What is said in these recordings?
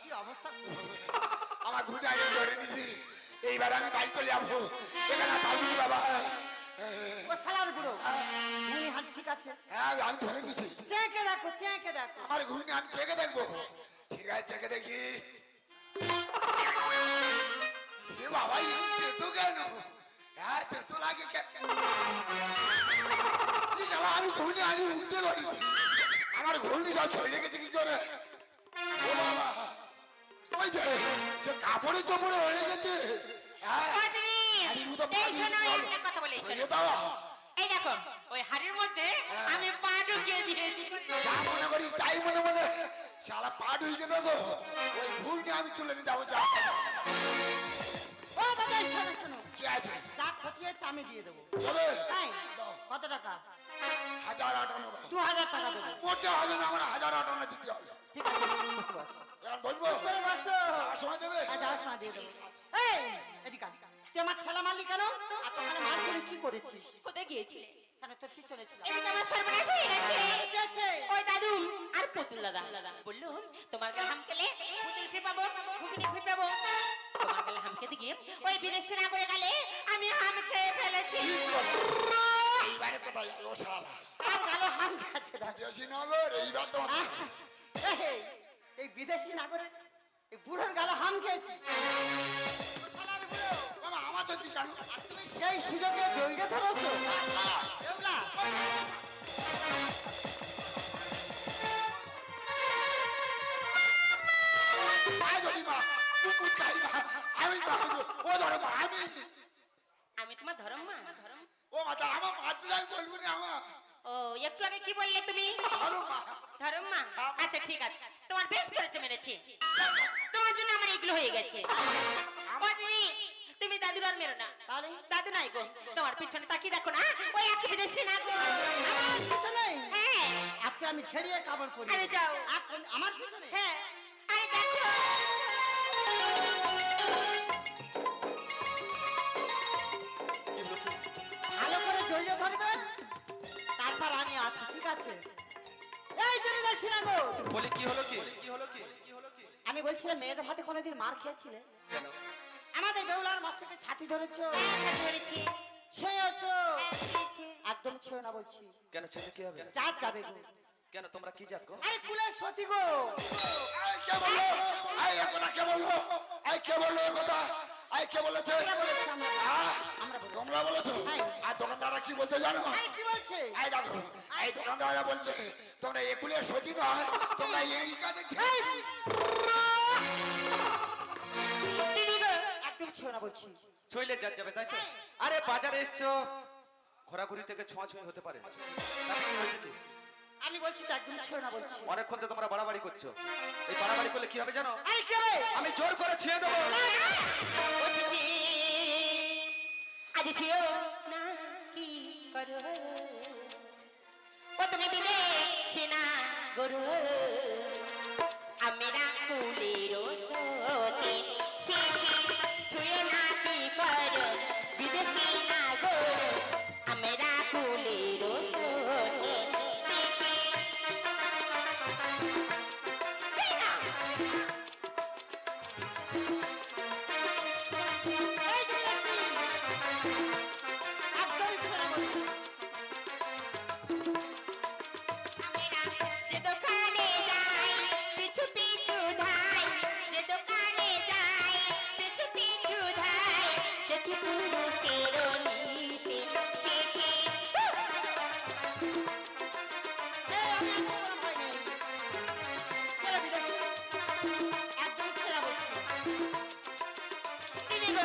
কি অবস্থা আমার ঘুরে আগে ধরে নিছি। এইবার আমি বাড়ি চলে যাব। এখানে থাকবি বাবা। ও সালার বুড়ো ঘুনি হাত ঠিক আছে। হ্যাঁ আমি ধরে নিছি। চেঁকে দেখো চেঁকে দেখো। আমার ঘুরে আমি চেকে দেখব। ঠিক আছে চেকে দেখি। এ বাবা এই তেতো কেন? হ্যাঁ তেতো লাগে কেন? আমি ঘুরে আনি উঠতে ধরেছি। আমার ঘুরনি সব ছড়িয়ে গেছে কি করে? ওই যে কাপড়ে চোপড়ে হয়ে গেছে। হ্যাঁ। কদিন হাড়ির মতো এই পানি শোনো জল। একটা কথা বলি শোনো। ছড়িয়ে দাও। এই দেখো ওই হাড়ির মধ্যে আমি পা ঢুকিয়ে দিয়েছি। যা মনে করিস তাই মনে মনে শালা পা ঢুকে না ওই ঘুরনি আমি তুলে নিয়ে যাব যা। ও শোনো শোনো। কি আছে? যা আমি দিয়ে দেবো। কত টাকা? হাজার আটান্ন হাজার টাকা দেবো। মোটে হবে না আমার হাজার আটান্ন দিতে হবে। ঠিক আছে বসো, বসো। এখন বলব? আর সময় দেবে? যাওয়ার সময় দিয়ে দেবো। এই এদিকে তুই আমার ঠেলা মারলি কেন? আর তোখানে মার কি করেছিস? কোথায় গিয়েছিলে? কেন তোর পিছনে ছিল? এদিকে আমার সর্বনাশ হয়ে গেছে। ওই দাদু আর পুতুল দাদা। বললুম তোমার পুতুল ফির পাবো ঘুগনি ফির পাবো তোমার গালে হাম খেতে ওই বিদেশি না করে গেলে আমি হাম খেয়ে ফেলেছি। এইবারে কোথায় গেল শালা। আর গালে হাম গেছে দাদা নগর এইবার তো এই, বিদেশি নাগরিক এই বুড়োর গালে হাম খেয়েছি। আমার তো সেই সুযোগে ধরেছো আমি তোমার ধরম মা। ধরম ও মা তা আমার মাত্র বলব না আমার। ও একটু আগে কি বললে তুমি? ধরো ধরম মা। আচ্ছা ঠিক আছে। তোমার বেশ করেছে মেরেছে। তোমার জন্য আমার এগুলো হয়ে গেছে। তুমি দাদুর আর মেরো না। তাহলে? দাদু নাই গো। তোমার পিছনে তাকিয়ে দেখো না। ওই এক বিদেশি না গো। আমার পিছনে? হ্যাঁ। আজকে আমি ছেড়িয়ে কাপড় করি আরে যাও। আমার পিছনে? হ্যাঁ। আছি আছে এই যে বিদেশি নাগর বলি কি হলো কি? কি হলো কি কি হলো কি? আমি বলছিলাম মেয়েদের হাতে কোনোদিন মার খেয়েছিলে? আমাদের বেউলার মাছ থেকে ছাতি ধরেছো। হ্যাঁ, ধরেছি। ছুঁয়েছো। হ্যাঁ, একদম ছুঁয়ে না বলছি। কেন ছেলে কি হবে? চাঁদ যাবে গো। কেন তোমরা কি জাত গো? আরে কুলের সতী গো। কে বলল? এই এ কথা কে বলল? এই কে বলল এ কথা এই কে বলেছে? তোমরা? বলেছ। হ্যাঁ। আর দোকানদাররা কি বলতে জানো? আরে কি বলছে? এই দেখো এই দোকানদাররা বলছে তোমরা একুলের সতী নয় তোমরা এই কাজে একদম ছুঁয়ে না বলছি। ছইলে যাত যাবে তাই তো? আরে বাজারে এসছো? ঘোরাঘুরি থেকে ছোঁয়াছুঁই হতে পারে? আমি বলছি তো একদম ছুঁয়ে না বলছি। অনেকক্ষণ তো তোমরা বাড়াবাড়ি করছ। এই বাড়াবাড়ি করলে কি হবে জানো? আরে কে রে আমি জোর করে ছেড়ে দেবো। বসেছি আজ ছিও না কি করো? ও তুমি দিলে সেনা গরু।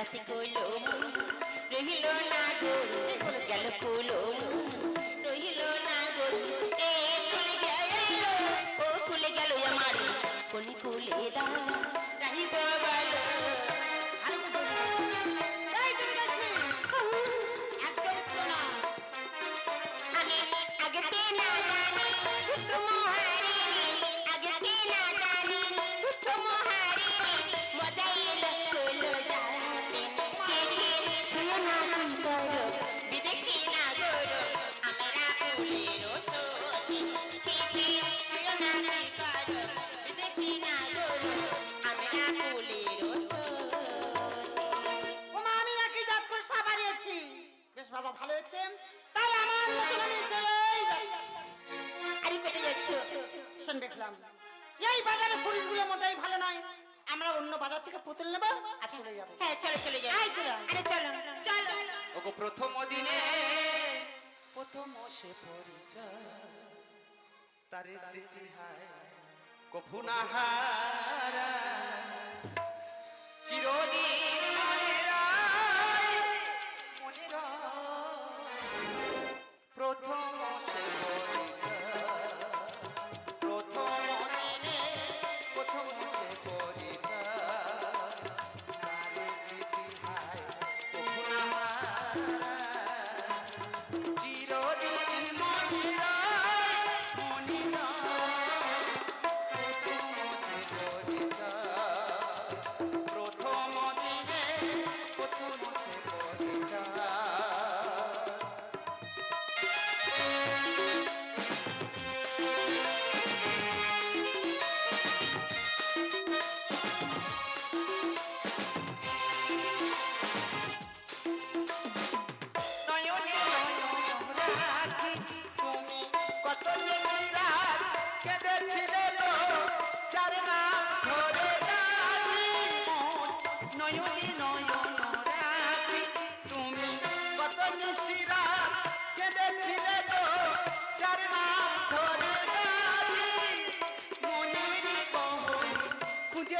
যাতে কইলো অন্য বাজার থেকে পুতুল নেব আর চলে যাব। হ্যাঁ চলো চলে চলো। আরে চলো চলো। ওগো প্রথম দিনে প্রথম সে পরিচয় তারে স্মৃতি হায় কভু না হারা চিরদিন মনে। প্রথম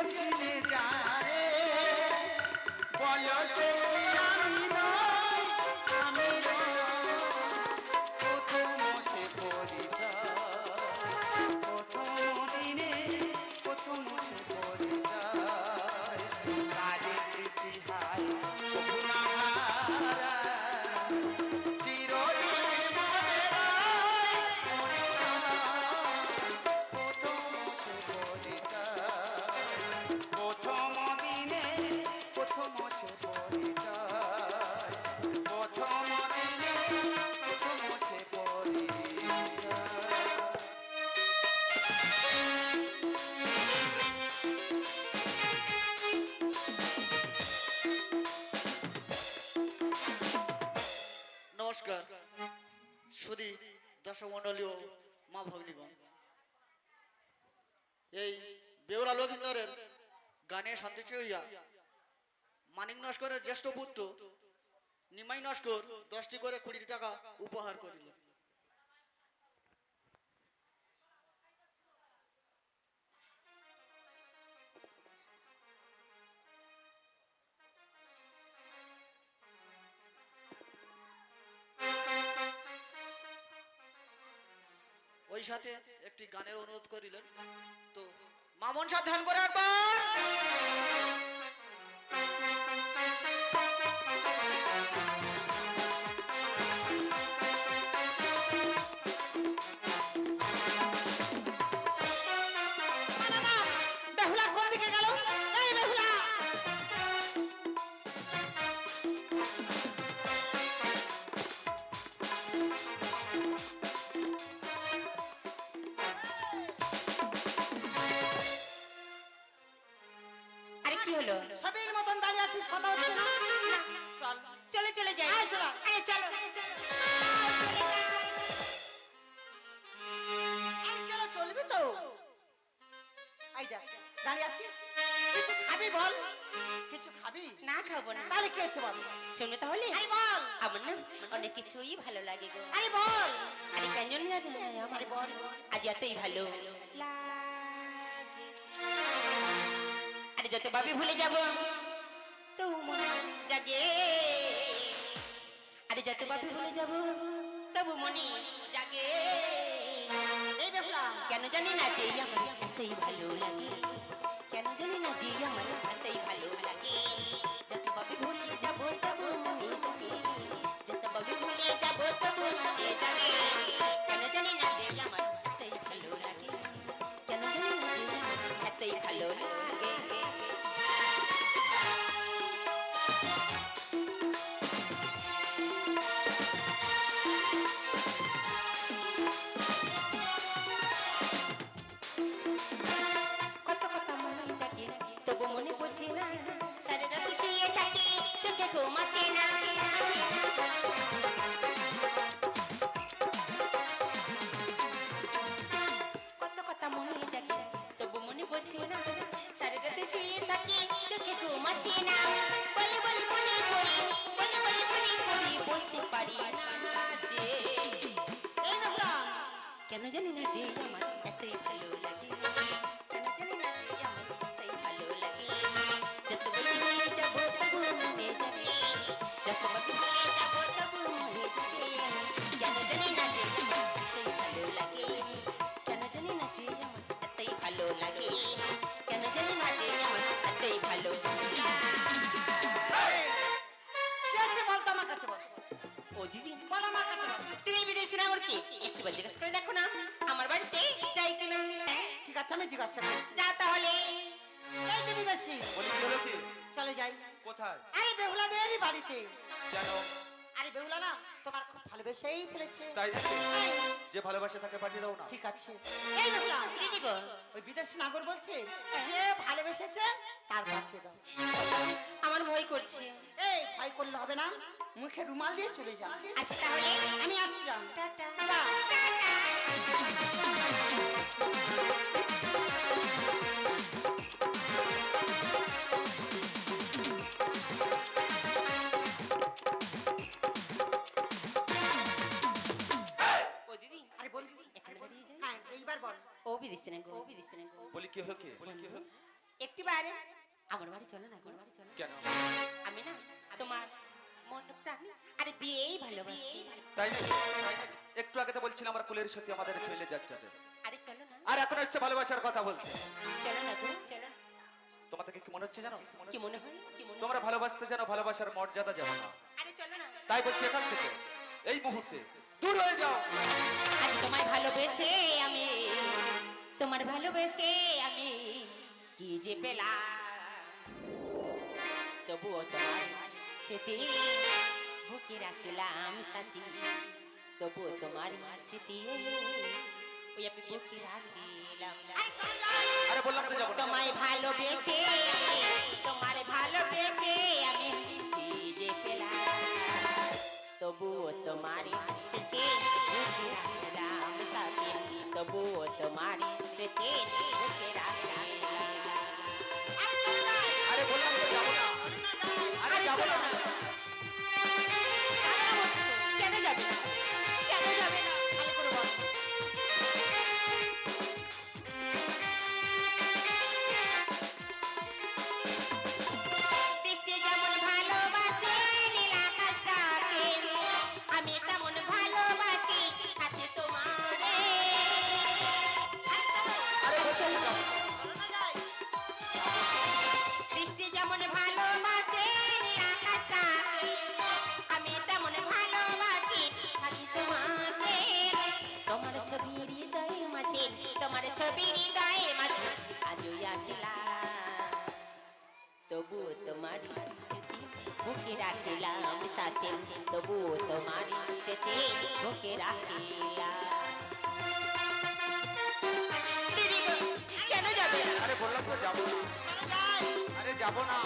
খুঁজেছিলে যারে বয়সে দর্শকমণ্ডলীয় মা ভগ্নীগণ এই বেউরা লোকিন্দরের গানে সন্তুষ্ট হইয়া মানিক নস্করের জ্যেষ্ঠ পুত্র নিমাই নস্কর দশটি করে কুড়ি টাকা উপহার করিল। ওই সাথে একটি গানের অনুরোধ করিলেন। তো মামন সাধ্যান করে একবার। না তাহলে কি বল শুনবে তাহলে। আরে বল। আমার না অনেক কিছুই ভালো লাগে গো। আরে বল। আরে কেন জানো আমার আরে বল আজ এতই ভালো। আরে যত ভাবে ভুলে যাব তো মনে জাগে। আরে যত ভাবে ভুলে যাব তবু মনে জাগে। এই কেন কেন জানি না যে আমার এতই ভালো লাগে। কেন জানি না যে আমার এতই ভালো লাগে। Thank you. শুয়ে থাকি কোথায়? আরে বেহুলাদেরই বাড়িতে। কেন? আরে বেহুলা না তোমার খুব ভালোবেসেই ফেলেছে। তাই যে ভালোবাসে তাকে পাঠিয়ে দাও না। ঠিক আছে। এই বেহুলা দিদি গো ওই বিদেশি নাগর বলছে যে ভালোবেসেছে তার পাঠিয়ে দাও। আমার ভয় করছে। এই ভয় করলে হবে না। মুখে রুমাল দিয়ে চলে যা। আসি তাহলে আমি আছি যান টাটা। যা। বল ও না গো ও না বলি কি হলো কি? বলি কি হলো? একটি বার আমার বাড়ি চলো না গো। বাড়ি চলো। কেন? আমি না তোমার মন প্রাণ আরে দিয়েই ভালোবাসি। তাই? একটু আগে তো বলছিলাম আমার কুলের সাথে আমাদের ছেলে যাচ্ছে আরে চলো না। আর এখন এসছে ভালোবাসার কথা বলছে চলো না গো চলো। তোমাদের কি মনে হচ্ছে জানো? কি মনে হয় কি মনে হয়? তোমরা ভালোবাসতে জানো ভালোবাসার মর্যাদা জানো না। আরে চলো না। তাই বলছি এখান থেকে এই মুহূর্তে দূর হয়ে যাও। তোমায় ভালোবেসে আমি তোমার ভালোবেসে আমি কি যে পেলাম? তবুও তোমার স্মৃতি বুকে রাখলাম সাথী। তবুও তোমার স্মৃতি ওই আমি বুকে রাখিলাম। তোমায় ভালোবেসে রাখিলাম, সাথে তবু তোমার সেতে বুকে রাখিলাম কেন যাবে? আরে বললাম তো যাব না আরে যাব না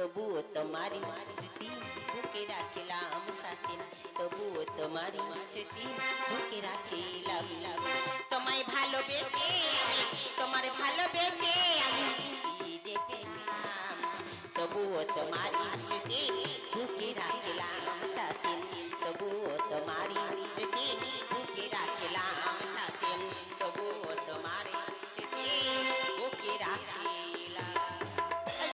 তবুও তোমারি স্মৃতি বুকে রাখিলাম সাথিন তবুও তোমারি স্মৃতি বুকে রাখিলাম তোমায় ভালোবেসে তোমার ভালোবেসে তবুও তোমারি স্মৃতি বুকে রাখিলাম সাথিন তবুও তোমারি স্মৃতি বুকে রাখিলাম সাথিন তবুও তোমারি স্মৃতি বুকে রাখিলাম